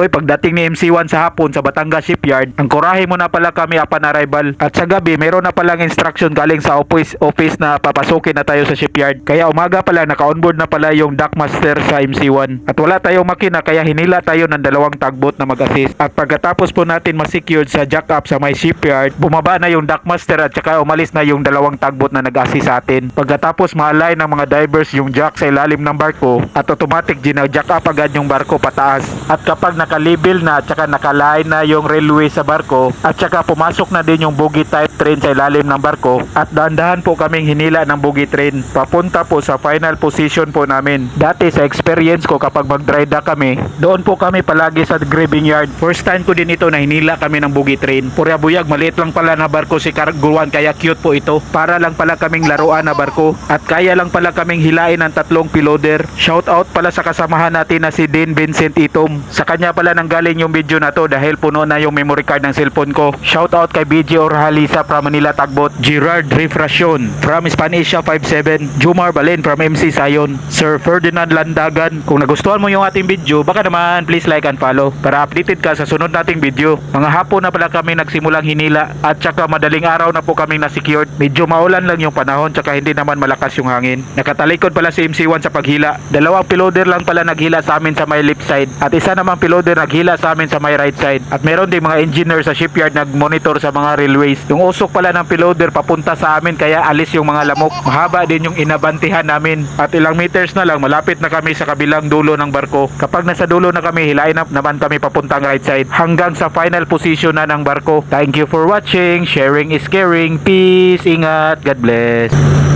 Koy, pagdating ni MC1 sa hapon sa Batangas Shipyard, ang kurahe mo na pala kami upon arrival. At sa gabi, meron na palang instruction galing sa office, office na papasukin na tayo sa shipyard. Kaya umaga pala, naka-onboard na pala yung dockmaster sa MC1. At wala tayong makina, kaya hinila tayo ng dalawang tugboat na mag-assist. At pagkatapos po natin ma-secured sa jack-up sa may shipyard, bumaba na yung dockmaster at saka umalis na yung dalawang tugboat na nag-assist sa atin. Pagkatapos ma-align ng mga divers yung jack sa ilalim ng barko at automatic ginag-jack up agad yung barko pataas. At kapag naka-level na at saka naka-line na yung railway sa barko at saka pumasok na din yung bogie type train sa ilalim ng barko at dahan-dahan po kaming hinila ng bogie train papunta po sa final position po namin. Dati sa experience ko kapag mag-dry dock kami, doon po kami palagi sa graving yard. First time ko din ito na hinila kami ng bogie train. Purya buyag, maliit lang pala na barko si Carguan kaya cute po ito. Para lang pala kaming laruan na barko at kaya lang pala kaming hilain ng tatlong piloder. Shout out pala sa kasamahan natin na si Dean Vincent Itom. Sa kanya pala nanggaling yung video na to dahil puno na yung memory card ng cellphone ko. Shout out kay BJ Orhalisa from Manila Tagbot, Gerard Refrasyon from Spanisha 57, Jumar Balen from MC Sayon, Sir Ferdinand Landagan. Kung nagustuhan mo yung ating video, baka naman please like and follow para updated ka sa sunod nating video. Mga hapon na pala kami nagsimulang hinila at saka madaling araw na po kami na-secured. Medyo maulan lang yung panahon tsaka hindi naman malakas yung hangin. Nakatalikod pala si MC1 sa paghila. Dalawang piloder lang pala naghila sa amin sa may left side at isa namang piloder naghila sa amin sa may right side. At meron din mga engineer sa shipyard nag-monitor sa mga railways. Yung usok pala ng piloder papunta sa amin kaya alis yung mga lamok. Mahaba din yung inabantihan namin. At ilang meters na lang malapit na kami sa kabilang dulo ng barko. Kapag nasa dulo na kami, hilain na naman kami papuntang right side hanggang sa final position na ng barko. Thank you for watching. Sharing is caring. Peace. Ingat. God bless.